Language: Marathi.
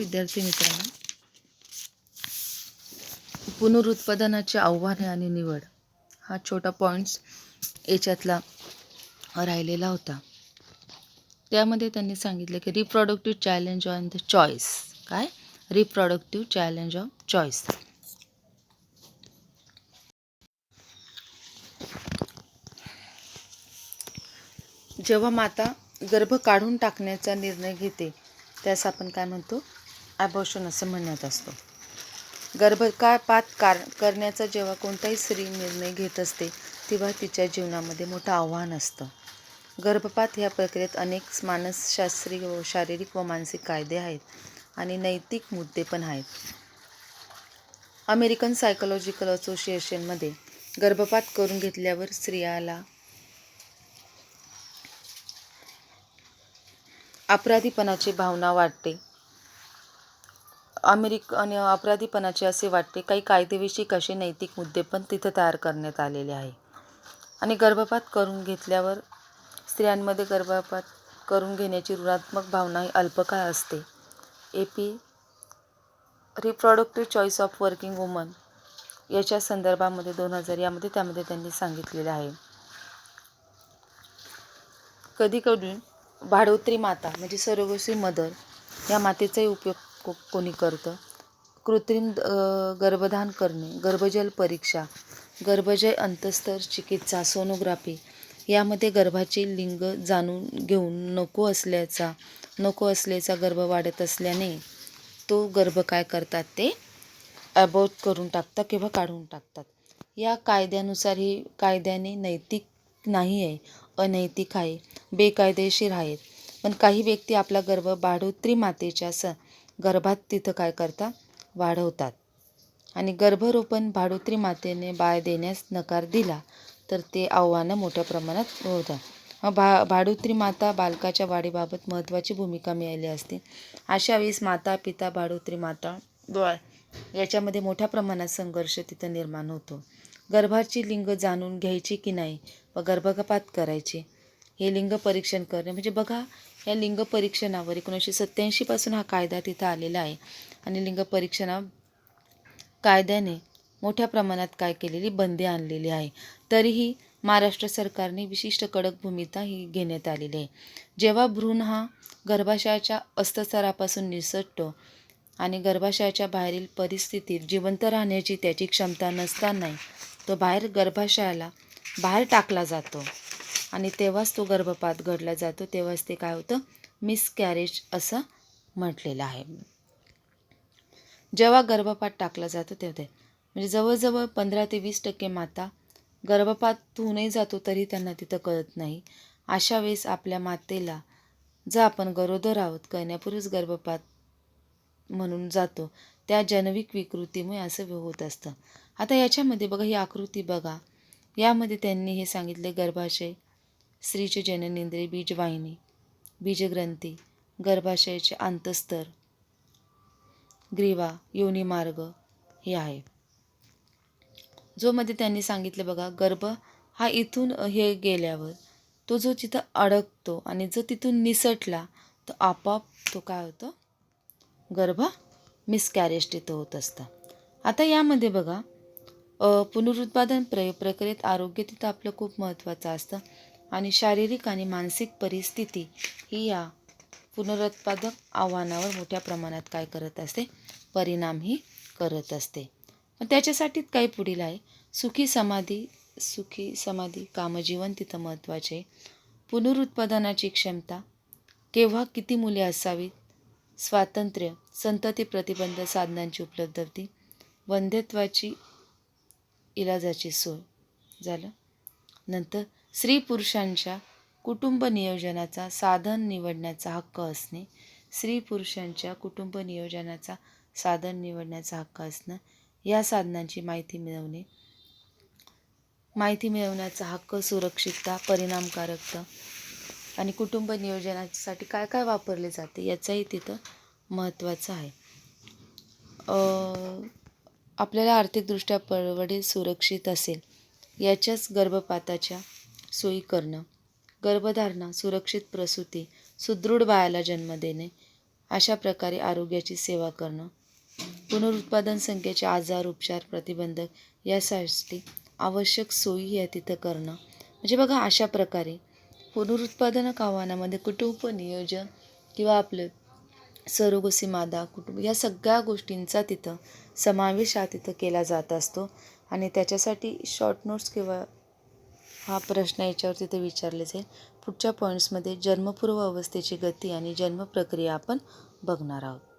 विद्यार्थी मित्रांनो पुनरुत्पादनाचे आव्हाने आणि निवड हा छोटा पॉईंट्स याच्यातला राहिलेला होता. त्यामध्ये त्यांनी सांगितलं की reproductive challenge on the choice काय? रिप्रॉडक्टिव्ह चॅलेंज ऑफ चॉईस जेव्हा माता गर्भ काढून टाकण्याचा निर्णय घेते त्यास आपण काय म्हणतो? ॲबॉर्शन असं म्हणत असतो. गर्भकाळपात कार करण्याचा जेव्हा कोणताही स्त्री निर्णय घेत असते तेव्हा तिच्या जीवनामध्ये मोठं आव्हान असतं. गर्भपात ह्या प्रक्रियेत अनेक मानसशास्त्रीय व शारीरिक व मानसिक कायदे आहेत आणि नैतिक मुद्दे पण आहेत. अमेरिकन सायकोलॉजिकल असोसिएशनमध्ये गर्भपात करून घेतल्यावर स्त्रियाला अपराधीपणाची भावना वाटते. अमेरिक आणि अपराधीपणाचे असे वाटते काही कायदेविषयक असे नैतिक मुद्दे पण तिथं तयार करण्यात आलेले आहे. आणि गर्भपात करून घेतल्यावर स्त्रियांमध्ये गर्भपात करून घेण्याची ऋणात्मक भावना ही अल्पकाळ असते. A P reproductive choice of working woman याच्या संदर्भामध्ये दोन हजार यामध्ये त्यामध्ये त्यांनी सांगितलेलं आहे. कधी कधी भाडोत्री माता म्हणजे सरोगसी मदर या मातेचाही उपयोग को कोणी करतं? कृत्रिम गर्भधान करणे गर्भजल परीक्षा गर्भजय अंतस्तर चिकित्सा सोनोग्राफी यामध्ये गर्भाचे लिंग जाणून घेऊन नको असल्याचा नको असल्याचा गर्भ वाढत असल्याने तो गर्भ काय करतात ते? ॲबॉर्ट करून टाकतात किंवा काढून टाकतात. या कायद्यानुसार ही कायद्याने नैतिक नाही आहे अनैतिक आहे बेकायदेशीर आहेत. पण काही व्यक्ती आपला गर्भ बाढोत्री मातेच्या स गर्भात तिथं काय करतात वाढवतात. आणि गर्भरोपण भाडोत्री मातेने बाळ देण्यास नकार दिला तर ते आव्हानं मोठ्या प्रमाणात होतात मग भा भाडोत्री माता बालकाच्या वाढीबाबत महत्त्वाची भूमिका मिळाली असते. अशा वेळेस माता पिता भाडोत्री माता डोळ याच्यामध्ये मोठ्या प्रमाणात संघर्ष तिथं निर्माण होतो. गर्भाची लिंग जाणून घ्यायची की नाही व गर्भपात करायची हे लिंग परीक्षण करणे म्हणजे बघा या लिंग परीक्षणावर एकोणीसशे सत्त्याऐंशीपासून हा कायदा तिथं आलेला आहे. आणि लिंग परीक्षणा कायद्याने मोठ्या प्रमाणात काय केलेली बंदी आणलेली आहे. तरीही महाराष्ट्र सरकारने विशिष्ट कडक भूमिका ही घेण्यात आलेली आहे. जेव्हा भ्रूण हा गर्भाशयाच्या अस्तस्तरापासून निसटतो आणि गर्भाशयाच्या बाहेरील परिस्थितीत जिवंत राहण्याची त्याची क्षमता नसतानाही तो बाहेर गर्भाशयाला बाहेर टाकला जातो. आणि तेव्हाच तो गर्भपात घडला जातो तेव्हाच ते काय होतं? मिसकॅरेज असं म्हटलेलं आहे. जेव्हा गर्भपात टाकला जातो तेव्हा ते. म्हणजे जवळजवळ पंधरा ते वीस टक्के माता गर्भपात होऊनही जातो तरी त्यांना तिथं कळत नाही. अशा वेळेस आपल्या मातेला जर आपण गरोदर आहोत करण्यापूर्वीच गर्भपात म्हणून जातो त्या जनविक विकृतीमुळे असं होत असतं. आता याच्यामध्ये बघा ही आकृती बघा. यामध्ये त्यांनी हे सांगितले गर्भाशय स्त्रीचे जननेंद्रिय बीजवाहिनी बीजग्रंथी गर्भाशयाचे आंतस्तर ग्रीवा योनिमार्ग हे आहे. जो मध्ये त्यांनी सांगितलं बघा गर्भ हा इथून हे गेल्यावर तो जो तिथं अडकतो आणि जो तिथून निसटला तर आपोआप तो काय होतो? गर्भ मिसकॅरेज तिथं होत असतं. आता यामध्ये बघा पुनरुत्पादन प्र प्रक्रियेत आरोग्य तिथं आपलं खूप महत्त्वाचं असतं. आणि शारीरिक आणि मानसिक परिस्थिती ही या पुनरुत्पादक आव्हानावर मोठ्या प्रमाणात काय करत असते? परिणामही करत असते. पण त्याच्यासाठीच काही पुढील आहे. सुखी समाधी सुखी समाधी कामजीवन तिथं महत्त्वाचे. पुनरुत्पादनाची क्षमता. केव्हा किती मुले असावीत? स्वातंत्र्य संतती प्रतिबंध साधनांची उपलब्धती. वंध्यत्वाची इलाजाची सोय. झालं? नंतर स्त्री पुरुषांच्या कुटुंब नियोजनाचा साधन निवडण्याचा हक्क असणे. स्त्री पुरुषांच्या कुटुंब नियोजनाचा साधन निवडण्याचा हक्क असणं. या साधनांची माहिती मिळवणे. माहिती मिळवण्याचा हक्क सुरक्षितता परिणामकारकता आणि कुटुंब नियोजनासाठी काय काय वापरले जाते याचाही तिथं महत्त्वाचं आहे. आपल्याला आर्थिकदृष्ट्या परवडील सुरक्षित असेल याच्याच गर्भपाताच्या सोयी करणं गर्भधारणा सुरक्षित प्रसूती सुदृढ बाळाला जन्म देणे अशा प्रकारे आरोग्याची सेवा करणं पुनरुत्पादन संख्येचे आजार उपचार प्रतिबंधक यासाठी आवश्यक सोयी या तिथं करणं. म्हणजे बघा अशा प्रकारे पुनरुत्पादनक आव्हानामध्ये कुटुंब नियोजन किंवा आपलं सरोगसी मादा कुटुंब या सगळ्या गोष्टींचा तिथं समावेश हा तिथं केला जात असतो. आणि त्याच्यासाठी शॉर्ट नोट्स किंवा हा प्रश्न याच्यावर तिथे विचारले जाईल पुढच्या पॉईंट्समध्ये जन्मपूर्व अवस्थेची गती आणि जन्मप्रक्रिया आपण बघणार आहोत.